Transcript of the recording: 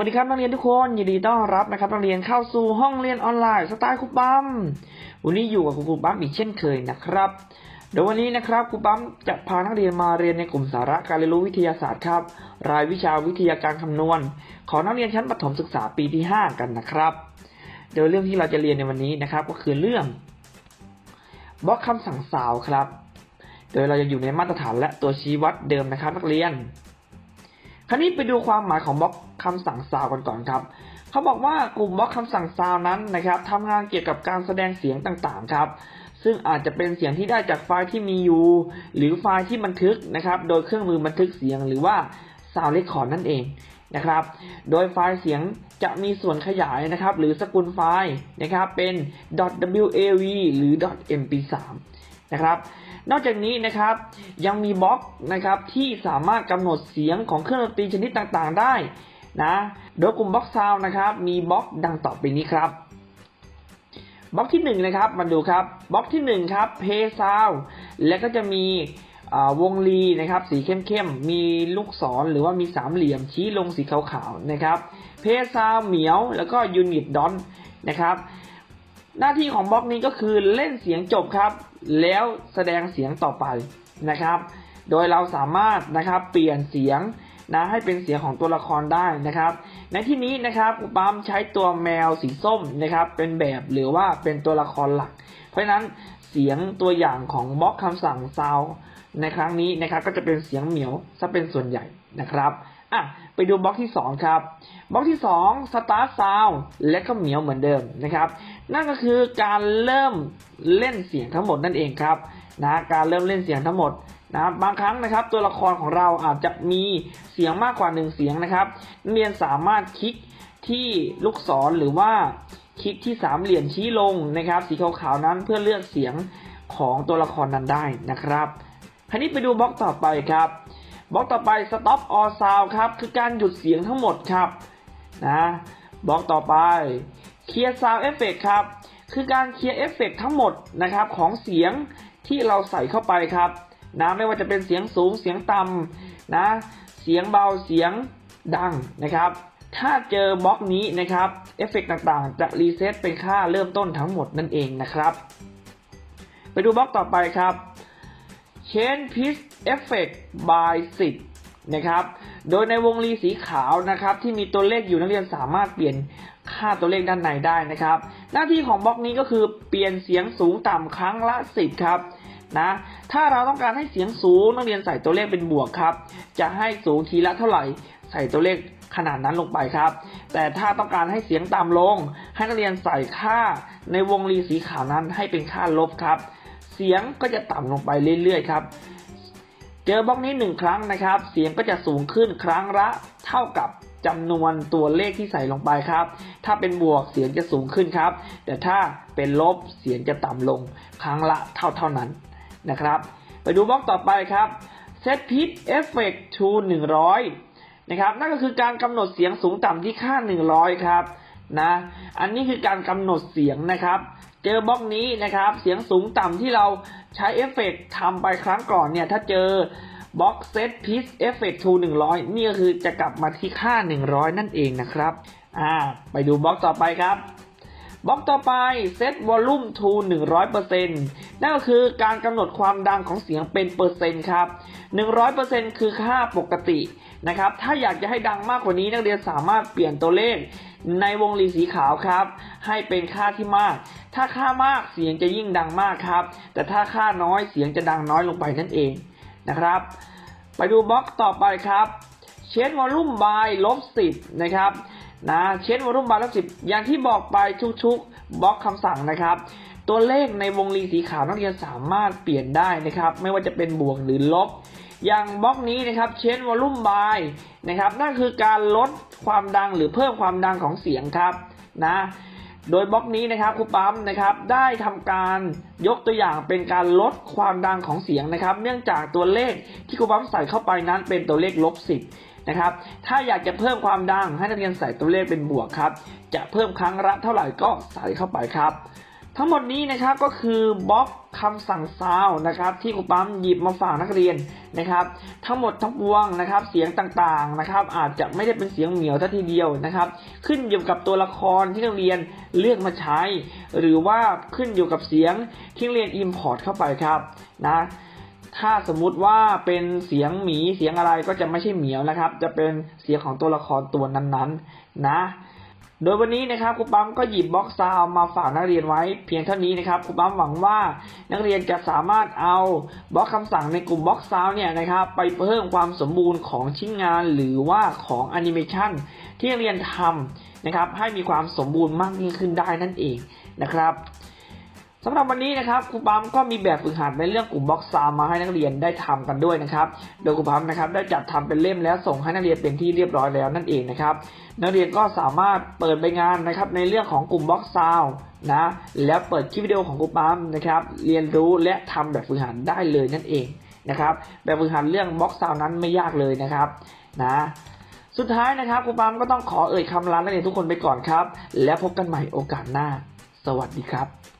วัสดีครับนักเรียนทุกคนยินดีต้อนรับนะครับนักเรียนเข้าสู่ห้องเรียนออนไลน์สไตล์ครูปั๊มวันนี้อยู่กับครูปั๊มอีกเช่นเคยนะครับเดี๋ยววันนี้นะครับครูปั๊มจะพานักเรียนมาเรียนในกลุ่มสาระการเรียนรู้วิทยาศาสตร์ครับ รายวิชาวิทยาการคำนวณ ของนักเรียนชั้นประถมศึกษาปีที่ 5 กันนะครับโดยเรื่องที่เราจะเรียนในวันนี้นะครับ ก็คือเรื่องบล็อกคำสั่งสาวครับ โดยเราจะอยู่ในมาตรฐานและตัวชี้วัดเดิมนะครับ นักเรียน คราวนี้ไปดูความหมายของบล็อกคำสั่งซาวกันก่อนครับ เขาบอกว่ากลุ่มบล็อกคำสั่งซาวนั้นนะครับทำงานเกี่ยวกับการแสดงเสียงต่างๆครับ ซึ่งอาจจะเป็นเสียงที่ได้จากไฟล์ที่มีอยู่ หรือไฟล์ที่บันทึกนะครับ โดยเครื่องมือบันทึกเสียงหรือว่า Sound Record นั่นเองนะครับ โดยไฟล์เสียงจะมีส่วนขยายนะครับ หรือสกุลไฟล์นะครับเป็น .wav หรือ .mp3 นะครับ นอกจากนี้นะครับยังมีบล็อกนะครับที่สามารถกำหนดเสียงของเครื่องดนตรีชนิดต่างๆได้นะโดยกลุ่มบล็อกซาวนะครับ มีบล็อกดังต่อไปนี้ครับบล็อกที่1นงนะครับมาดูครับบล็อกที่1ครับเพย์ซาวและก็จะมีวงรีนะครับ สีเข้มๆ มีลูกศรหรือว่ามีสามเหลี่ยมชี้ลงสีขาวๆนะครับ เพซาวเหมียวแล้วก็ยูนิตดอนนะครับ หน้าที่ของบล็อกนี้ก็คือเล่นเสียงจบครับ แล้วแสดงเสียงต่อไปนะครับ โดยเราสามารถนะครับเปลี่ยนเสียงนะให้เป็นเสียงของตัวละครได้นะครับ ในที่นี้นะครับอุปามใช้ตัวแมวสีส้มนะครับ เป็นแบบหรือว่าเป็นตัวละครหลัก เพราะฉะนั้นเสียงตัวอย่างของบล็อกคำสั่งซาวในครั้งนี้นะครับ ก็จะเป็นเสียงเหมียวซะเป็นส่วนใหญ่นะครับอะไปดูบล็อกที่ 2 ครับบล็อกที่ 2 Start Sound และก็เหมียวเหมือนเดิมนะครับ นั่นก็คือการเริ่มเล่นเสียงทั้งหมดนั่นเองครับนะการเริ่มเล่นเสียงทั้งหมดนะบางครั้งนะครับ ตัวละครของเราอาจจะมีเสียงมากกว่าหนึ่งเสียงนะครับนักเรียนสามารถคลิกที่ลูกศรหรือว่าคลิกที่สามเหลี่ยมชี้ลงนะครับ สีขาวๆนั้นเพื่อเลือกเสียงของตัวละครนั้นได้นะครับคราวนี้ไปดูบล็อกต่อไปครับบล็อกต่อไป stop all sound ครับคือการหยุดเสียงทั้งหมดครับนะบล็อกต่อไป clear sound effect ครับ คือการเคลียร์เอฟเฟกทั้งหมดนะครับของเสียงที่เราใส่เข้าไปครับนะไม่ว่าจะเป็นเสียงสูงเสียงต่ำนะเสียงเบาเสียงดังนะครับ ถ้าเจอบล็อกนี้นะครับเอฟเฟกต่างๆ จะรีเซ็ตเป็นค่าเริ่มต้นทั้งหมดนั่นเองนะครับ ไปดูบล็อกต่อไปครับ Change Pitch Effect by 10 นะครับ โดยในวงรีสีขาวนะครับ ที่มีตัวเลขอยู่นักเรียนสามารถเปลี่ยนค่าตัวเลขด้านในได้นะครับ หน้าที่ของบล็อกนี้ก็คือเปลี่ยนเสียงสูงต่ำครั้งละ 10 ครับนะถ้าเราต้องการให้เสียงสูงนักเรียนใส่ตัวเลขเป็นบวกครับ จะให้สูงทีละเท่าไหร่ ใส่ตัวเลขขนาดนั้นลงไปครับ แต่ถ้าต้องการให้เสียงต่ำลง ให้นักเรียนใส่ค่าในวงรีสีขาวนั้นให้เป็นค่าลบครับ เสียงก็จะต่ำลงไปเรื่อยๆครับ เจอบล็อกนี้หนึ่งครั้งนะครับ เสียงก็จะสูงขึ้นครั้งละเท่ากับจำนวนตัวเลขที่ใส่ลงไปครับ ถ้าเป็นบวกเสียงจะสูงขึ้นครับ แต่ถ้าเป็นลบเสียงจะต่ำลงครั้งละเท่าเท่านั้นนะครับ ไปดูบล็อกต่อไปครับ set pitch effect to 100นะครับ นั่นก็คือการกำหนดเสียงสูงต่ำที่ค่า 100 ครับ นะ อันนี้คือการกำหนดเสียงนะครับ เจอบล็อกนี้นะครับ เสียงสูงต่ำที่เราใช้เอฟเฟกทำไปครั้งก่อนเนี่ย ถ้าเจอบล็อกเซตพีซเอฟเฟกต์ทูหนึ่งร้อยนี่ก็คือจะกลับมาที่ค่า 100 นั่นเองนะครับ อ่า ไปดูบล็อกต่อไปครับ บล็อกต่อไปเซตวอลลุ่มทูหนึ่งร้อยเปอร์เซ็นต์นั่นก็คือการกำหนดความดังของเสียงเป็นเปอร์เซ็นต์ครับหนึ่งร้อยเปอร์เซ็นต์คือค่าปกตินะครับ ถ้าอยากจะให้ดังมากกว่านี้นักเรียนสามารถเปลี่ยนตัวเลขในวงรีสีขาวครับ ให้เป็นค่าที่มาก ถ้าค่ามากเสียงจะยิ่งดังมากครับ แต่ถ้าค่าน้อยเสียงจะดังน้อยลงไปนั่นเองนะครับ ไปดูบล็อกต่อไปครับ เชนวอลลุ่มบายลบสิบนะครับ นะเช่นวอลลุ่มบายลบสิบอย่างที่บอกไปทุกๆบล็อกคำสั่งนะครับ ตัวเลขในวงรีสีขาวนักเรียนสามารถเปลี่ยนได้นะครับ ไม่ว่าจะเป็นบวกหรือลบ อย่างบล็อกนี้นะครับเช่นวอลลุ่มบายนะครับนั่นคือการลดความดังหรือเพิ่มความดังของเสียงครับนะโดยบล็อกนี้นะครับครูปั๊มนะครับได้ทำการยกตัวอย่างเป็นการลดความดังของเสียงนะครับ เนื่องจากตัวเลขที่ครูปั๊มใส่เข้าไปนั้นเป็นตัวเลขลบสิบ นะครับ ถ้าอยากจะเพิ่มความดังให้นักเรียนใส่ตัวเลขเป็นบวกครับ จะเพิ่มครั้งละเท่าไหร่ก็ใส่เข้าไปครับ ทั้งหมดนี้นะครับก็คือบล็อกคำสั่งซาวน์นะครับ ที่ครูปั๊มหยิบมาฝากนักเรียนนะครับ ทั้งหมดทั้งปวงนะครับ เสียงต่างๆนะครับ อาจจะไม่ได้เป็นเสียงเหมียวทัทีเดียวนะครับ ขึ้นอยู่กับตัวละครที่นักเรียนเลือกมาใช้ หรือว่าขึ้นอยู่กับเสียงที่นักเรียนอิมพอร์ตเข้าไปครับนะ ถ้าสมมุติว่าเป็นเสียงหมีเสียงอะไรก็จะไม่ใช่เหมียวนะครับ จะเป็นเสียงของตัวละครตัวนั้นๆนะ โดยวันนี้นะครับครูปั๊มก็หยิบบล็อกซาวน์มาฝากนักเรียนไว้เพียงเท่านี้นะครับครูปั๊มหวังว่านักเรียนจะสามารถเอาบล็อกคำสั่งในกลุ่มบล็อกซาวน์เนี่ยนะครับ ไปเพิ่มความสมบูรณ์ของชิ้นงานหรือว่าของแอนิเมชันที่นักเรียนทำนะครับ ให้มีความสมบูรณ์มากยิ่งขึ้นได้นั่นเองนะครับ สำหรับวันนี้นะครับครูปั๊มก็มีแบบฝึกหัดในเรื่องกลุ่มบล็อกซาวมาให้นักเรียนได้ทำกันด้วยนะครับ โดยครูปั๊มนะครับได้จัดทำเป็นเล่มแล้วส่งให้นักเรียนเป็นที่เรียบร้อยแล้วนั่นเองนะครับ นักเรียนก็สามารถเปิดใบงานนะครับในเรื่องของกลุ่มบล็อกซาวนะแล้วเปิดคลิปวิดีโอของครูปั๊มนะครับเรียนรู้และทำแบบฝึกหัดได้เลยนั่นเองนะครับแบบฝึกหัดเรื่องบล็อกซาวนั้นไม่ยากเลยนะครับนะสุดท้ายนะครับครูปั๊มก็ต้องขอเอ่ยคำลานักเรียนทุกคนไปก่อนครับ แล้วพบกันใหม่โอกาสหน้า สวัสดีครับ